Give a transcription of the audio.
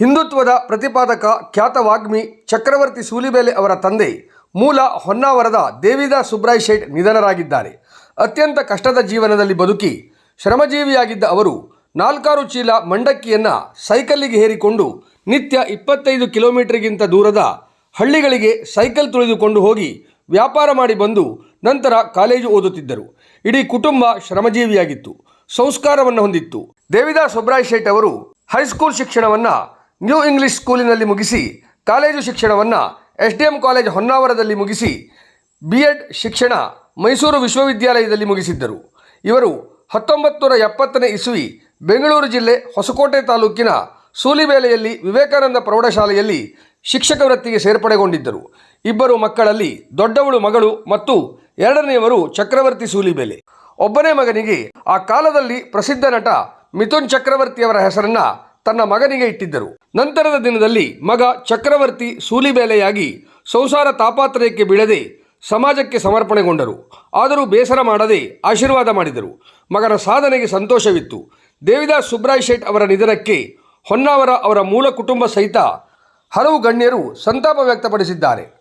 ಹಿಂದುತ್ವದ ಪ್ರತಿಪಾದಕ ಖ್ಯಾತ ವಾಗ್ಮಿ ಚಕ್ರವರ್ತಿ ಸೂಲಿಬೇಲೆ ಅವರ ತಂದೆ ಮೂಲ ಹೊನ್ನಾವರದ ದೇವಿದಾ ಸುಬ್ರಾಯ್ ಶೇಟ್ ನಿಧನರಾಗಿದ್ದಾರೆ. ಅತ್ಯಂತ ಕಷ್ಟದ ಜೀವನದಲ್ಲಿ ಬದುಕಿ ಶ್ರಮಜೀವಿಯಾಗಿದ್ದ ಅವರು ನಾಲ್ಕಾರು ಚೀಲ ಮಂಡಕ್ಕಿಯನ್ನು ಸೈಕಲ್ಲಿಗೆ ಹೇರಿಕೊಂಡು ನಿತ್ಯ ಇಪ್ಪತ್ತೈದು ಕಿಲೋಮೀಟರ್ಗಿಂತ ದೂರದ ಹಳ್ಳಿಗಳಿಗೆ ಸೈಕಲ್ ತುಳಿದುಕೊಂಡು ಹೋಗಿ ವ್ಯಾಪಾರ ಮಾಡಿ ಬಂದು ನಂತರ ಕಾಲೇಜು ಓದುತ್ತಿದ್ದರು. ಇಡೀ ಕುಟುಂಬ ಶ್ರಮಜೀವಿಯಾಗಿತ್ತು. ಸಂಸ್ಕಾರವನ್ನು ಹೊಂದಿತ್ತು. ದೇವಿದಾ ಸುಬ್ರಾಯ್ ಶೇಟ್ ಅವರು ಹೈಸ್ಕೂಲ್ ಶಿಕ್ಷಣವನ್ನು ನ್ಯೂ ಇಂಗ್ಲಿಷ್ ಸ್ಕೂಲಿನಲ್ಲಿ ಮುಗಿಸಿ ಕಾಲೇಜು ಶಿಕ್ಷಣವನ್ನು ಎಸ್ ಡಿ ಎಂ ಕಾಲೇಜ್ ಹೊನ್ನಾವರದಲ್ಲಿ ಮುಗಿಸಿ ಬಿ ಎಡ್ ಶಿಕ್ಷಣ ಮೈಸೂರು ವಿಶ್ವವಿದ್ಯಾಲಯದಲ್ಲಿ ಮುಗಿಸಿದ್ದರು. ಇವರು ಹತ್ತೊಂಬತ್ತು ನೂರ ಎಪ್ಪತ್ತನೇ ಇಸುವಿ ಬೆಂಗಳೂರು ಜಿಲ್ಲೆ ಹೊಸಕೋಟೆ ತಾಲೂಕಿನ ಸೂಲಿಬೇಲೆಯಲ್ಲಿ ವಿವೇಕಾನಂದ ಪ್ರೌಢಶಾಲೆಯಲ್ಲಿ ಶಿಕ್ಷಕ ವೃತ್ತಿಗೆ ಸೇರ್ಪಡೆಗೊಂಡಿದ್ದರು. ಇಬ್ಬರು ಮಕ್ಕಳಲ್ಲಿ ದೊಡ್ಡವಳು ಮಗಳು ಮತ್ತು ಎರಡನೆಯವರು ಚಕ್ರವರ್ತಿ ಸೂಲಿಬೇಲೆ. ಒಬ್ಬನೇ ಮಗನಿಗೆ ಆ ಕಾಲದಲ್ಲಿ ಪ್ರಸಿದ್ಧ ನಟ ಮಿಥುನ್ ಚಕ್ರವರ್ತಿಯವರ ಹೆಸರನ್ನ ತನ್ನ ಮಗನಿಗೆ ಇಟ್ಟಿದ್ದರು. ನಂತರದ ದಿನದಲ್ಲಿ ಮಗ ಚಕ್ರವರ್ತಿ ಸೂಲಿಬೇಲೆಯಾಗಿ ಸಂಸಾರ ತಾಪಾತ್ರಯಕ್ಕೆ ಬೀಳದೆ ಸಮಾಜಕ್ಕೆ ಸಮರ್ಪಣೆಗೊಂಡರು. ಆದರೂ ಬೇಸರ ಮಾಡದೆ ಆಶೀರ್ವಾದ ಮಾಡಿದರು. ಮಗನ ಸಾಧನೆಗೆ ಸಂತೋಷವಿತ್ತು. ದೇವಿದಾಸ್ ಸುಬ್ರಾಯ್ ಶೇಟ್ ಅವರ ನಿಧನಕ್ಕೆ ಹೊನ್ನಾವರ ಅವರ ಮೂಲ ಕುಟುಂಬ ಸಹಿತ ಹಲವು ಗಣ್ಯರು ಸಂತಾಪ ವ್ಯಕ್ತಪಡಿಸಿದ್ದಾರೆ.